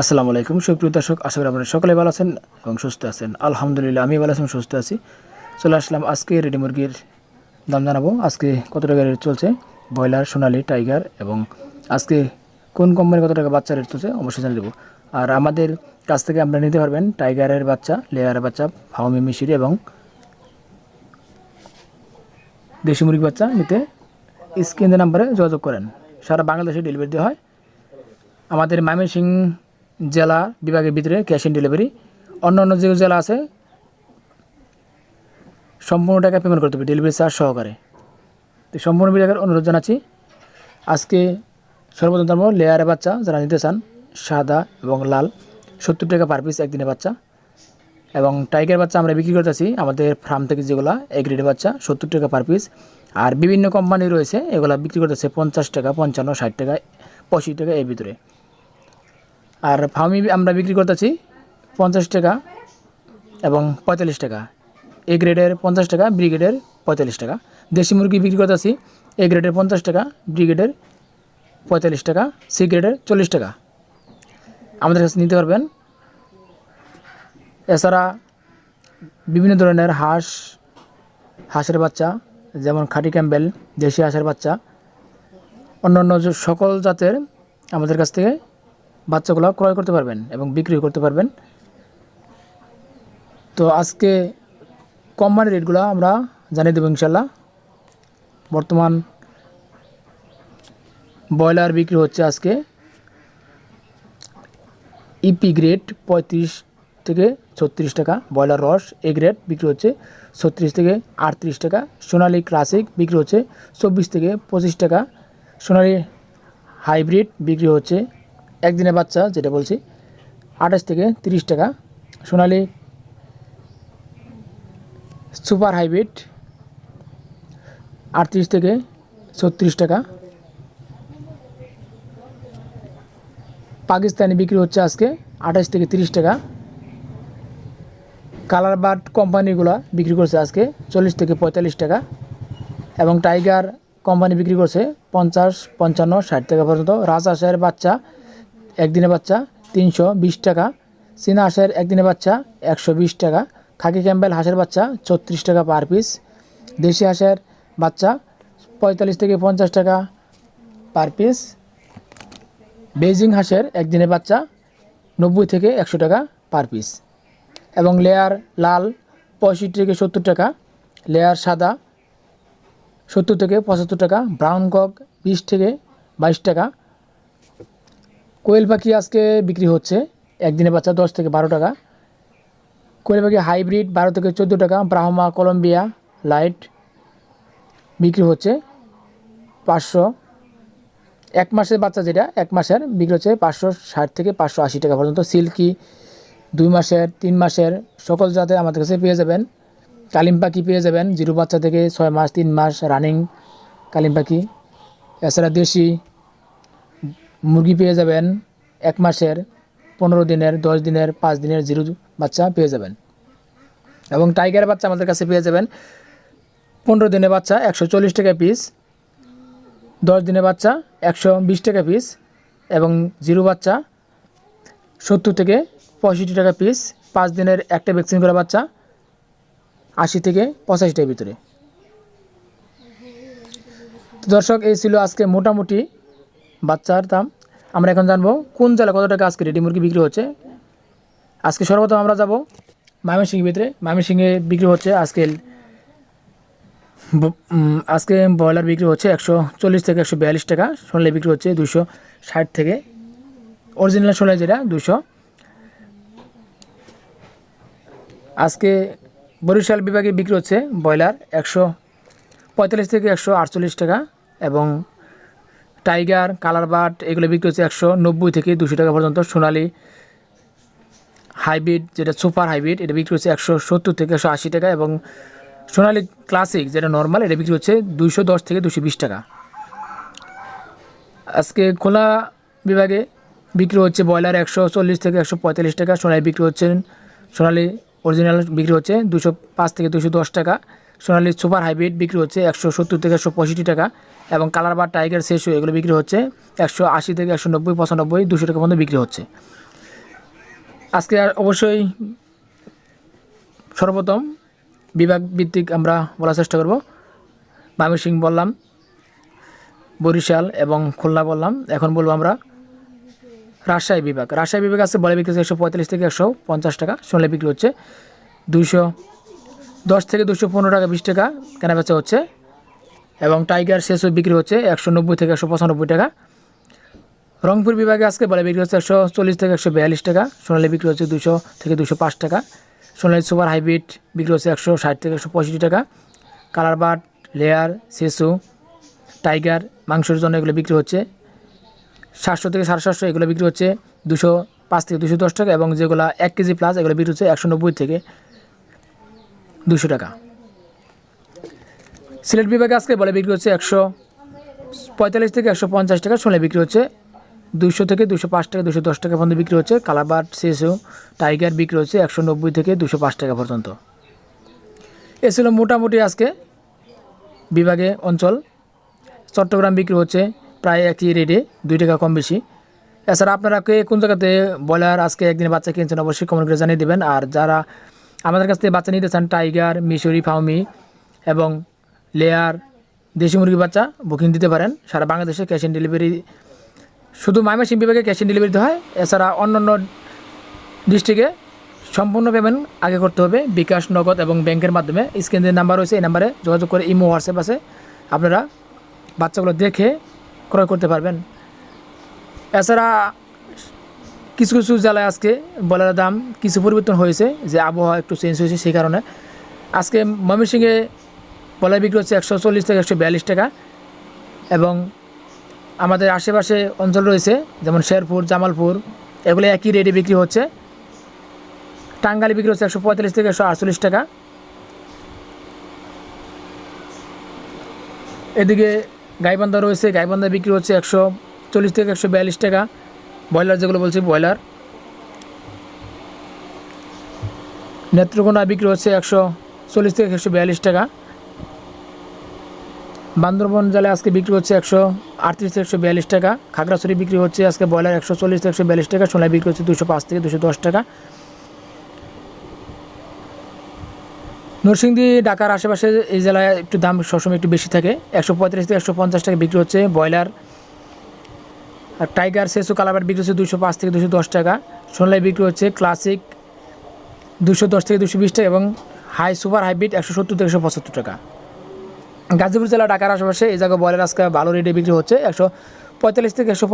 আসসালামু আলাইকুম। সুপ্রিয় দর্শক, আশা করি আপনারা সকলে ভালো আছেন এবং সুস্থ আছেন। আলহামদুলিল্লাহ আমি ভালো আছি সুস্থ আছি। চলে আসলাম আজকে রেডি মুরগির দাম জানাব। আজকে কত টাকা রেট চলছে? ব্রয়লার, সোনালি, টাইগার এবং আজকে কোন কোম্পানি কত টাকা বাচ্চা রেট চলছে অবশ্যই জানিয়ে দেবো। আর আমাদের কাছ থেকে আপনারা নিতে পারবেন টাইগারের বাচ্চা, লেয়ারের বাচ্চা ফাউমি মিশিরি এবং দেশি মুরগি বাচ্চা নিতে স্ক্রিনের নাম্বারে যোগাযোগ করেন। সারা বাংলাদেশে ডেলিভারি দেওয়া হয়। আমাদের ময়মনসিং জেলা বিভাগের ভিতরে ক্যাশ অন ডেলিভারি। অন্য অন্য যে জেলা আছে, সম্পূর্ণ টাকা পেমেন্ট করতে হবে ডেলিভারি চার্জ সহকারে। তো সম্পূর্ণ বিভাগের অনুরোধ জানাচ্ছি। আজকে সর্বপ্রথম দাম লেয়ারের বাচ্চা যারা নিতে চান, সাদা এবং লাল, সত্তর টাকা পার পিস একদিনের বাচ্চা। এবং টাইগার বাচ্চা আমরা বিক্রি করতেছি, আমাদের ফার্ম থেকে যেগুলো এক বাচ্চা, সত্তর টাকা পার পিস আর বিভিন্ন কোম্পানি রয়েছে, এগুলো বিক্রি করতেছে পঞ্চাশ টাকা, পঞ্চান্ন, ষাট টাকা, পঁয়ষট্টি টাকা এর ভিতরে। আর ফার্মি আমরা বিক্রি করতেছি পঞ্চাশ টাকা এবং পঁয়তাল্লিশ টাকা। এ গ্রেডের পঞ্চাশ টাকা ব্রিগেডের পঁয়তাল্লিশ টাকা। দেশি মুরগি বিক্রি করতেছি, এ গ্রেডের পঞ্চাশ টাকা ব্রিগেডের পঁয়তাল্লিশ টাকা, সি গ্রেডের চল্লিশ টাকা। আমাদের কাছে নিতে পারবেন। এছাড়া বিভিন্ন ধরনের হাঁস, হাঁসের বাচ্চা, যেমন খাটি ক্যাম্বেল, দেশি হাঁসের বাচ্চা, অন্যান্য সকল জাতের আমাদের কাছ থেকে বাচ্চাগুলো ক্রয় করতে পারবেন এবং বিক্রি করতে পারবেন। তো আজকে কোম্পানির রেটগুলো আমরা জানিয়ে দেবো ইনশাল্লাহ। বর্তমান ব্রয়লার বিক্রি হচ্ছে আজকে ইপি গ্রেড পঁয়ত্রিশ থেকে ছত্রিশ টাকা, ব্রয়লার রস এ গ্রেড বিক্রি হচ্ছে ছত্রিশ থেকে আটত্রিশ টাকা, সোনালি ক্লাসিক বিক্রি হচ্ছে চব্বিশ থেকে পঁচিশ টাকা, সোনালি হাইব্রিড বিক্রি হচ্ছে একদিনের বাচ্চা, যেটা বলছি, আঠাশ থেকে তিরিশ টাকা। সোনালি সুপার হাইব্রিড, আটত্রিশ থেকে ছত্রিশ টাকা। পাকিস্তানি বিক্রি হচ্ছে আজকে আঠাশ থেকে তিরিশ টাকা। কালার বার্ড কোম্পানিগুলো বিক্রি করছে আজকে চল্লিশ থেকে পঁয়তাল্লিশ টাকা এবং টাইগার কোম্পানি বিক্রি করছে পঞ্চাশ, পঞ্চান্ন, ষাট টাকা পর্যন্ত। রাজহাঁসের বাচ্চা একদিনের বাচ্চা তিনশো বিশ টাকা, চীনা হাঁসের একদিনের বাচ্চা একশো বিশ টাকা, খাকি ক্যাম্বেল হাঁসের বাচ্চা ছত্রিশ টাকা পার পিস, দেশি হাঁসের বাচ্চা পঁয়তাল্লিশ থেকে পঞ্চাশ টাকা পার পিস বেজিং হাঁসের একদিনের বাচ্চা নব্বই থেকে একশো টাকা পার পিস এবং লেয়ার লাল পঁয়ষট্টি থেকে সত্তর টাকা, লেয়ার সাদা সত্তর থেকে পঁচাত্তর টাকা, ব্রাউন কক বিশ থেকে বাইশ টাকা কোয়েল পাখি আজকে বিক্রি হচ্ছে একদিনের বাচ্চা দশ থেকে বারো টাকা। কোয়েল পাখি হাইব্রিড বারো থেকে চোদ্দ টাকা, ব্রাহ্মা, কলম্বিয়া, লাইট বিক্রি হচ্ছে পাঁচশো। এক মাসের বাচ্চা যেটা, এক মাসের বিক্রি হচ্ছে পাঁচশো ষাট থেকে পাঁচশো আশি টাকা পর্যন্ত। সিল্কি, দুই মাসের, তিন মাসের, সকল জাতের আমাদের কাছে পেয়ে যাবেন। কালিম পাখি পেয়ে যাবেন, জিরো বাচ্চা থেকে ছয় মাস, তিন মাস, রানিং কালিম পাখি। এছাড়া দেশি মুরগি পেয়ে যাবেন এক মাসের, পনেরো দিনের, দশ দিনের, পাঁচ দিনের জিরো বাচ্চা পেয়ে যাবেন। এবং টাইগারের বাচ্চা আমাদের কাছে পেয়ে যাবেন পনেরো দিনের বাচ্চা একশো চল্লিশ টাকা পিস দশ দিনের বাচ্চা একশো বিশ টাকা পিস এবং জিরো বাচ্চা সত্তর থেকে পঁয়ষট্টি টাকা পিস পাঁচ দিনের একটা ভ্যাকসিন করা বাচ্চা আশি থেকে পঁচাশি টাকার ভিতরে। দর্শক, এই ছিল আজকে মোটামুটি বাচ্চার দাম। আমরা এখন জানব কোন জেলা কত টাকা আজকে রেডি মুরগি বিক্রি হচ্ছে। আজকে সর্বপ্রথম আমরা যাব ময়মনসিংহের ভিতরে। ময়মনসিংহে বিক্রি হচ্ছে আজকে আজকে ব্রয়লার বিক্রি হচ্ছে একশো চল্লিশ থেকে একশো বিয়াল্লিশ টাকা সোনালি বিক্রি হচ্ছে দুশো ষাট থেকে। অরিজিনাল সোনালি যেটা দুশো আজকে বরিশাল বিভাগে বিক্রি হচ্ছে ব্রয়লার একশো পঁয়তাল্লিশ থেকে একশো আটচল্লিশ টাকা এবং টাইগার কালার বাট এগুলো বিক্রি হচ্ছে একশো নব্বই থেকে দুশো টাকা পর্যন্ত। সোনালি হাইব্রিড, যেটা সুপার হাইব্রিড, এটা বিক্রি হচ্ছে একশো সত্তর থেকে একশো আশি টাকা এবং সোনালি ক্লাসিক, যেটা নর্মাল, এটা বিক্রি হচ্ছে দুইশো দশ থেকে দুশো বিশ টাকা। আজকে খোলা বিভাগে বিক্রি হচ্ছে ব্রয়লার একশো চল্লিশ থেকে একশো পঁয়তাল্লিশ টাকা, সোনালি বিক্রি হচ্ছে, সোনালি অরিজিনাল বিক্রি হচ্ছে দুশো পাঁচ থেকে দুশো দশ টাকা। সোনালি সুপার হাইব্রিড বিক্রি হচ্ছে একশো সত্তর থেকে একশো পঁয়ষট্টি টাকা এবং কালার বা টাইগার শেষ এগুলো বিক্রি হচ্ছে একশো আশি থেকে একশো নব্বই, পঁচানব্বই, দুশো টাকা পর্যন্ত বিক্রি হচ্ছে। আজকে আর অবশ্যই সর্বপ্রথম বিভাগ ভিত্তিক আমরা বলার চেষ্টা করব। ময়মনসিং বললাম, বরিশাল এবং খুলনা বললাম, এখন বলব আমরা রাজশাহী বিভাগ। রাজশাহী বিভাগ আছে বলে বিক্রি হচ্ছে একশো পঁয়তাল্লিশ থেকে একশো পঞ্চাশ টাকা, সোনালি বিক্রি হচ্ছে দুইশো দশ থেকে দুশো পনেরো টাকা বিশ টাকা কেনা বেচা হচ্ছে। এবং টাইগার শেষও বিক্রি হচ্ছে একশো নব্বই থেকে একশো পঁচানব্বই টাকা। রংপুর বিভাগে আজকে বলে বিক্রি হচ্ছে একশো চল্লিশ থেকে একশো বিয়াল্লিশ টাকা, সোনালি বিক্রি হচ্ছে দুশো থেকে দুশো পাঁচ টাকা। সোনালি সুপার হাইব্রিড বিক্রি হচ্ছে একশো ষাট থেকে একশো পঁয়ষট্টি টাকা। কালার বাট লেয়ার শিশু টাইগার, মাংসের জন্য এগুলো বিক্রি হচ্ছে। সাতশো থেকে সাড়ে সাতশো এগুলো বিক্রি হচ্ছে দুশো পাঁচ থেকে দুশো দশ টাকা এবং যেগুলো এক কেজি প্লাস এগুলো বিক্রি হচ্ছে একশো নব্বই থেকে দুশো টাকা। সিলেট বিভাগে আজকে বলে বিক্রি হচ্ছে একশো পঁয়তাল্লিশ থেকে একশো পঞ্চাশ টাকা সোলে বিক্রি হচ্ছে দুশো থেকে দুশো পাঁচ টাকা দুশো দশ টাকা পর্যন্ত বিক্রি হচ্ছে। কালারবাট সেসু, টাইগার বিক্রি হচ্ছে একশো নব্বই থেকে দুশো পাঁচ টাকা পর্যন্ত। এ ছিল মোটামুটি আজকে বিভাগে অঞ্চল। চট্টগ্রাম বিক্রি হচ্ছে প্রায় একই রেটে, দুই টাকা কম বেশি। এছাড়া আপনারা কে কোন জায়গাতে ব্রয়লার আজকে একদিনে বাচ্চা কিনছেন অবশ্যই কমেন্ট করে জানিয়ে দেবেন। আর যারা আমাদের কাছ থেকে বাচ্চা নিতে চান টাইগার, মিশরি, ফাউমি এবং লেয়ার দেশি মুরগি বাচ্চা বুকিং দিতে পারেন। সারা বাংলাদেশে ক্যাশ অন ডেলিভারি, শুধু মাইমাসিং বিভাগে ক্যাশ অন ডেলিভারি দিতে হয়। এছাড়া অন্য অন্য ডিস্ট্রিক্টে সম্পূর্ণ পেমেন্ট আগে করতে হবে। বিকাশ, নগদ এবং ব্যাংকের মাধ্যমে। স্ক্রিনের নাম্বার রয়েছে, এই নাম্বারে যোগাযোগ করে ইমো, হোয়াটসঅ্যাপ আছে। আপনারা বাচ্চাগুলো দেখে ক্রয় করতে পারবেন। এছাড়া কিছু কিছু জেলায় আজকে বলার দাম কিছু পরিবর্তন হয়েছে, যে আবহাওয়া একটু চেঞ্জ হয়েছে সেই কারণে। আজকে ময়মনসিংহে বলার বিক্রি হচ্ছে একশো চল্লিশ থেকে একশো বিয়াল্লিশ টাকা এবং আমাদের আশেপাশে অঞ্চল রয়েছে, যেমন শেরপুর, জামালপুর, এগুলো একই রেটে বিক্রি হচ্ছে। টাঙ্গালি বিক্রি হচ্ছে একশো পঁয়তাল্লিশ থেকে একশো আটচল্লিশ টাকা। এদিকে গাইবান্ধা রয়েছে, গাইবান্ধা বিক্রি হচ্ছে একশো চল্লিশ থেকে একশো বিয়াল্লিশ টাকা। ব্রয়লার যেগুলো বলছি, ব্রয়লার। নেত্রকোনা বিক্রি হচ্ছে একশো চল্লিশ থেকে একশো বিয়াল্লিশ টাকা। বান্দরবন জেলায় আজকে বিক্রি হচ্ছে একশো আটত্রিশ থেকে একশো বিয়াল্লিশ টাকা। খাগড়াছড়ি বিক্রি হচ্ছে আজকে ব্রয়লার একশো চল্লিশ থেকে একশো বিয়াল্লিশ টাকা সোনায় বিক্রি হচ্ছে দুশো পাঁচ থেকে দুশো দশ টাকা। নরসিংদী, ঢাকার আশেপাশে এই জেলায় একটু দাম সবসময় একটু বেশি থাকে। একশো পঁয়ত্রিশ থেকে একশো পঞ্চাশ টাকা বিক্রি হচ্ছে ব্রয়লার। আর টাইগার সেসু কালাবার বিক্রি হচ্ছে দুশো পাঁচ থেকে দুশো দশ টাকা। সোনলাই বিক্রি হচ্ছে ক্লাসিক দুশো দশ থেকে দুশো বিশ টাকা এবং হাই সুপার হাইব্রিড একশো সত্তর থেকে একশো পঁচাত্তর টাকা। গাজীপুর জেলা ঢাকার আশেপাশে এই জায়গায় বয়লার আজকে ভালো রেটে বিক্রি হচ্ছে একশো পঁয়তাল্লিশ থেকে একশো